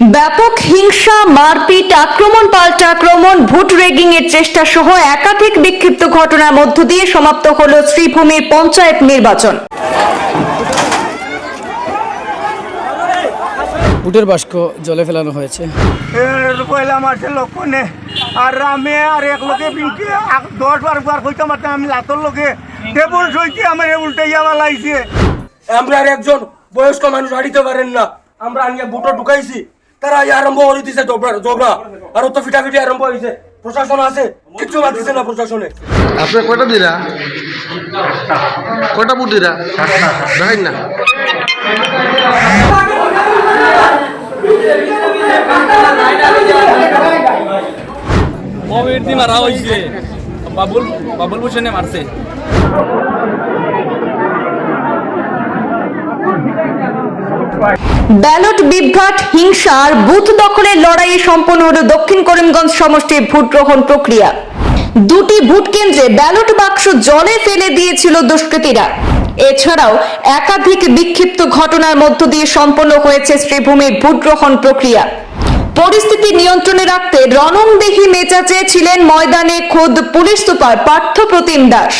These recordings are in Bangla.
ব্যাপক হিংসা মারপিট আক্রমণ পাল্টা আক্রমণ ভোট রেগিং এর চেষ্টা সহ একাধিক বিক্ষিপ্ত ঘটনার মধ্য দিয়ে সমাপ্ত হলো শ্রীভূমির পঞ্চায়েত নির্বাচন। উটের বাস্ক জলে ফেলানো হয়েছে। পয়লা লক্ষণে আর আমি আর এক লোকে পিঙ্কি দশ বার বার কইতে পারতাম আমি লাতর লোকে। টেবুল সইতে আমার উল্টাইয়া লাইছে। আমরা আর একজন বয়স্ক মানুষ হাঁটিতে পারেন না। আমরা আনিয়া বুটো ঢুকাইছি। তারা আরম্ভ করে দিছে ঝগড়া আর তো ফিটাফিটি আরম্ভ হয়েছে। প্রশাসন আছে কিচ্ছু মারতেছে না প্রশাসনে। আপনি কয়টা দিরা? কয়টা বুট দিরা? দেখেন না। কবির দি মারা হয়েছে বাবুল বাবুল ভূষণে মারছে। ব্যালট, বিভ্রাট, হিংসা আর বুথ দখলের লড়াইয়ে সম্পন্ন হল দক্ষিণ করিমগঞ্জ সমষ্টির ভোট গ্রহণ প্রক্রিয়া। দুটি ভোট কেন্দ্রে ব্যালট বাক্স জলে ফেলে দিয়েছিল দুষ্কৃতীরা। এছাড়াও একাধিক বিক্ষিপ্ত ঘটনার মধ্য দিয়ে সম্পন্ন হয়েছে শ্রীভূমির ভোট গ্রহণ প্রক্রিয়া। পরিস্থিতি নিয়ন্ত্রণে রাখতে রণংদেহী মেজাজে ছিলেন ময়দানে খোদ পুলিশ সুপার পার্থ প্রতিম দাস।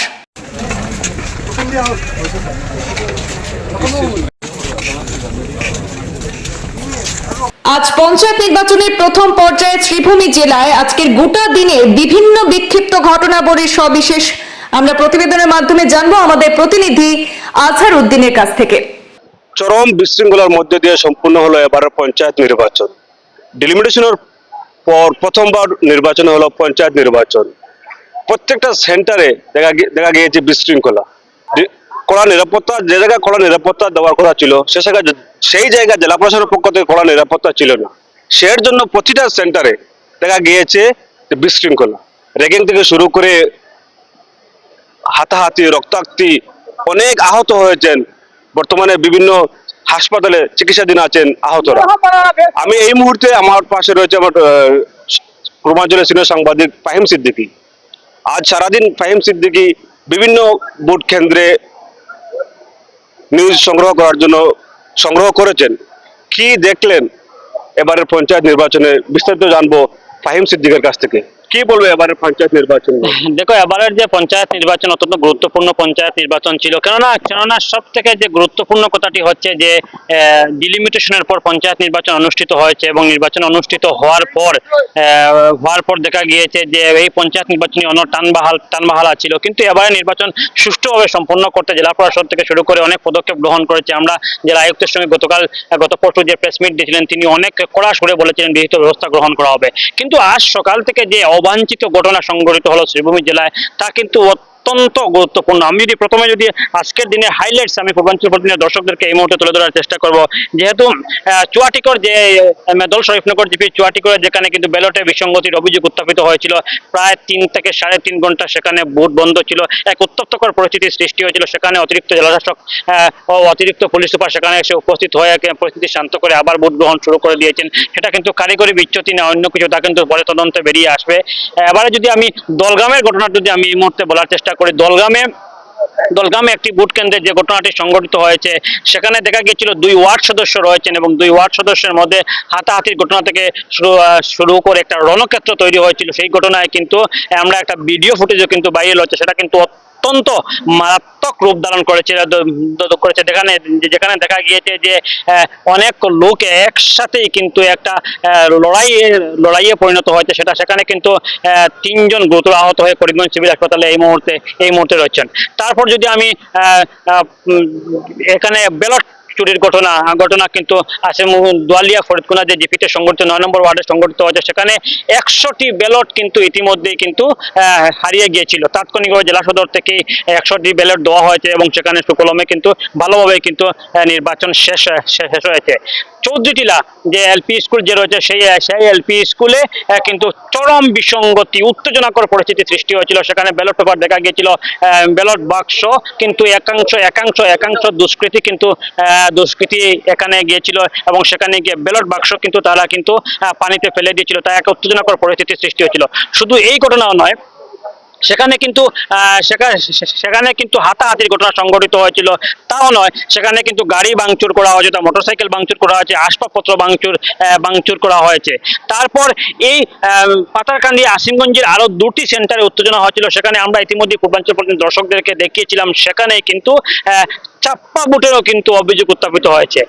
আজ পঞ্চায়েত নির্বাচনের প্রথম পর্যায়ে শ্রীভূমি জেলায় আজকের গোটা দিনে বিভিন্ন বিক্ষিপ্ত ঘটনাবলীর সবিশেষ আমরা প্রতিবেদনের মাধ্যমে জানব আমাদের প্রতিনিধি আজহার উদ্দিনের কাছ থেকে। চরম বিশৃঙ্খলার মধ্যে দিয়ে সম্পূর্ণ হলো এবারের পঞ্চায়েত নির্বাচন। ডিলিমিটেশনের পর প্রথমবার নির্বাচন হলো পঞ্চায়েত নির্বাচন। প্রত্যেকটা সেন্টারে দেখা দেখা গিয়েছে বিশৃঙ্খলা। কড়া নিরাপত্তা, যে জায়গায় কড়া নিরাপত্তা দেওয়ার কথা ছিল, সে জায়গায় সেই জায়গায় জেলা প্রশাসনের পক্ষ থেকে কড়া নিরাপত্তা ছিল না। সের জন্য প্রতিটা সেন্টারে দেখা গিয়েছে বিশৃঙ্খলা। রেগিং থেকে শুরু করে হাতাহাতি, রক্তাক্তি, অনেক আহত হয়েছেন। বর্তমানে বিভিন্ন হাসপাতালে চিকিৎসাধীন আছেন আহতরা। আমি এই মুহূর্তে আমার পাশে রয়েছে আমার পূর্বাঞ্চলের সিনিয়র সাংবাদিক ফাহিম সিদ্দিকী। আজ সারাদিন ফাহিম সিদ্দিকী বিভিন্ন ভোট কেন্দ্রে নিউজ সংগ্রহ করার জন্য সংগ্রহ করেছেন। কি দেখলেন? এবারের পঞ্চায়েত নির্বাচনে বিস্তারিত জানব ফাহিম সিদ্দিকের কাছ থেকে। কি বলবে এবারের পঞ্চায়েত নির্বাচন? দেখো, এবারের যে পঞ্চায়েত নির্বাচন অত্যন্ত গুরুত্বপূর্ণ পঞ্চায়েত নির্বাচন ছিল। কেননা কেননা সব থেকে যে গুরুত্বপূর্ণ কথাটি হচ্ছে যে ডিলিমিটেশনের পর পঞ্চায়েত নির্বাচন অনুষ্ঠিত হয়েছে এবং নির্বাচন অনুষ্ঠিত হওয়ার পর হওয়ার পর দেখা গিয়েছে যে, এই পঞ্চায়েত নির্বাচনী অন্য টানবাহাল, টানবাহালা ছিল। কিন্তু এবারে নির্বাচন সুষ্ঠুভাবে সম্পন্ন করতে জেলা প্রশাসন থেকে শুরু করে অনেক পদক্ষেপ গ্রহণ করেছে। আমরা জেলা আয়ুক্তের সঙ্গে গতকাল গত পরশু যে প্রেস মিট দিয়েছিলেন, তিনি অনেক কড়া সুরে বলেছিলেন, বিহিত ব্যবস্থা গ্রহণ করা হবে। কিন্তু আজ সকাল থেকে যে অবাঞ্ছিত ঘটনা সংঘটিত হলো শ্রীভূমি জেলায় তা কিন্তু অত্যন্ত গুরুত্বপূর্ণ। আমি যদি প্রথমে যদি আজকের দিনে হাইলাইটস আমি পূর্বাঞ্চল প্রতিদিনের দর্শকদেরকে এই মুহূর্তে তুলে ধরার চেষ্টা করব, যেহেতু চুয়াটিকর যে মেদল শরীফনগর জিপি চুয়াটিকরে যেখানে কিন্তু ব্যালটে বিসঙ্গতির অভিযোগ উত্থাপিত হয়েছিল, প্রায় তিন থেকে সাড়ে তিন ঘণ্টা সেখানে ভোট বন্ধ ছিল। এক উত্তপ্তকর পরিস্থিতির সৃষ্টি হয়েছিল। সেখানে অতিরিক্ত জেলাশাসক ও অতিরিক্ত পুলিশ সুপার সেখানে এসে উপস্থিত হয়ে পরিস্থিতি শান্ত করে আবার ভোট গ্রহণ শুরু করে দিয়েছেন। সেটা কিন্তু কারিগরি বিচ্যুতি না, অন্য কিছু, তা কিন্তু পরে তদন্তে বেরিয়ে আসবে। এবারে যদি আমি দলগামের ঘটনা যদি আমি এই মুহূর্তে বলার চেষ্টা করি। দলগামে দলগামে একটি ভোট কেন্দ্রে যে ঘটনাটি সংঘটিত হয়েছে, সেখানে দেখা গিয়েছিল দুই ওয়ার্ড সদস্য রয়েছেন এবং দুই ওয়ার্ড সদস্যের মধ্যে হাতাহাতির ঘটনা থেকে শুরু শুরু করে একটা রণক্ষেত্র তৈরি হয়েছিল। সেই ঘটনায় কিন্তু আমরা একটা ভিডিও ফুটেজও কিন্তু বাইরে হচ্ছে সেটা কিন্তু অত্যন্ত মারাত্মক রূপ ধারণ করেছে করেছে। যেখানে যেখানে দেখা গিয়েছে যে অনেক লোক একসাথেই কিন্তু একটা লড়াই, লড়াইয়ে পরিণত হয়েছে। সেটা, সেখানে কিন্তু তিনজন গুরুতর আহত হয়ে করিমগঞ্জ সিভিল হাসপাতালে এই মুহূর্তে এই মুহূর্তে রয়েছেন। তারপর যদি আমি এখানে ব্যালট চুরির ঘটনা ঘটনা কিন্তু আছে। দোয়ালিয়া ফরিদকুনা যে জিপিতে সংগঠিত, নয় নম্বর ওয়ার্ডে সংগঠিত হয়েছে, সেখানে একশোটি ব্যালট কিন্তু ইতিমধ্যেই কিন্তু হারিয়ে গিয়েছিল। তাৎক্ষণিকভাবে জেলা সদর থেকে একশোটি ব্যালট দেওয়া হয়েছে এবং সেখানে সুকলমে কিন্তু ভালোভাবে কিন্তু নির্বাচন শেষ শেষ হয়েছে। চৌধুরীটিলা যে এলপি স্কুল যে রয়েছে, সেই সেই এলপি স্কুলে কিন্তু চরম বিসঙ্গতি, উত্তেজনাকর পরিস্থিতি সৃষ্টি হয়েছিল। সেখানে ব্যালট পেপার দেখা গিয়েছিল ব্যালট বাক্স, কিন্তু একাংশ একাংশ একাংশ দুষ্কৃতী কিন্তু দুষ্কৃতী এখানে গিয়েছিল এবং সেখানে গিয়ে ব্যালট বাক্স কিন্তু তারা কিন্তু পানিতে ফেলে দিয়েছিল। তাই একটা উত্তেজনাকর পরিস্থিতির সৃষ্টি হয়েছিল। শুধু এই ঘটনাও নয়, সেখানে কিন্তু সেখানে কিন্তু হাতাহাতির ঘটনা সংঘটিত হয়েছিল। তাও নয়, সেখানে কিন্তু গাড়ি ভাঙচুর করা হয়েছে, তা মোটরসাইকেল ভাঙচুর করা হয়েছে, আসবাবপত্র ভাঙচুর ভাঙচুর করা হয়েছে। তারপর এই পাতারকান্দি আসিমগঞ্জের আরও দুটি সেন্টারে উত্তেজনা হয়েছিল। সেখানে আমরা ইতিমধ্যে পূর্বাঞ্চল পর্যন্ত দর্শকদেরকে দেখিয়েছিলাম। সেখানে কিন্তু চাপ্পা বুটেরও কিন্তু অভিযোগ উত্থাপিত হয়েছে।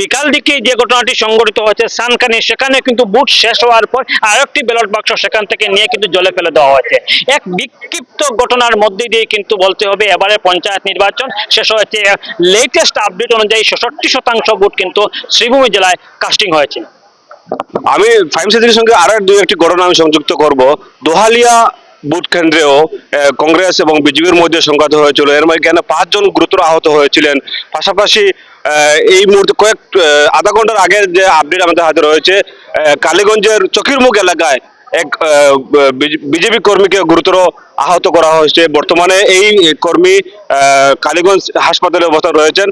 বিকাল দিকে যে ঘটনাটি সংঘটিত হয়েছে সানকানে সেখানে কিন্তু বুট শেষ হওয়ার পর আরেকটি ব্যালট বাক্স সেখান থেকে নিয়ে কিন্তু জলে ফেলে দেওয়া হয়েছে। এক বিক্ষিপ্ত ঘটনার মধ্যে দিয়ে কিন্তু বলতে হবে, এবারে পঞ্চায়েত নির্বাচন শেষ হয়েছে। লেটেস্ট আপডেট অনুযায়ী ছেষট্টি শতাংশ ভোট কিন্তু শ্রীভূমি জেলায় কাস্টিং হয়েছে। আমি ফাইভ সেন্সিটির সঙ্গে আরও দুই একটি ঘটনা আমি সংযুক্ত করব। দোহালিয়া বুথ কেন্দ্রেও কংগ্রেস এবং বিজেপির মধ্যে সংঘাত হয়েছিল। এর মধ্যে এখানে পাঁচজন গুরুতর আহত হয়েছিলেন? পাশাপাশি এই মুহূর্তে কয়েক আধা ঘণ্টার আগের যে আপডেট আমাদের হাতে রয়েছে কালীগঞ্জের চকিরমুখ এলাকায় এক বিজেপি কর্মীকে গুরুতর আহত করা হয়েছে। বর্তমানে এই কর্মী কালীগঞ্জ হাসপাতালে অবস্থান রয়েছেন।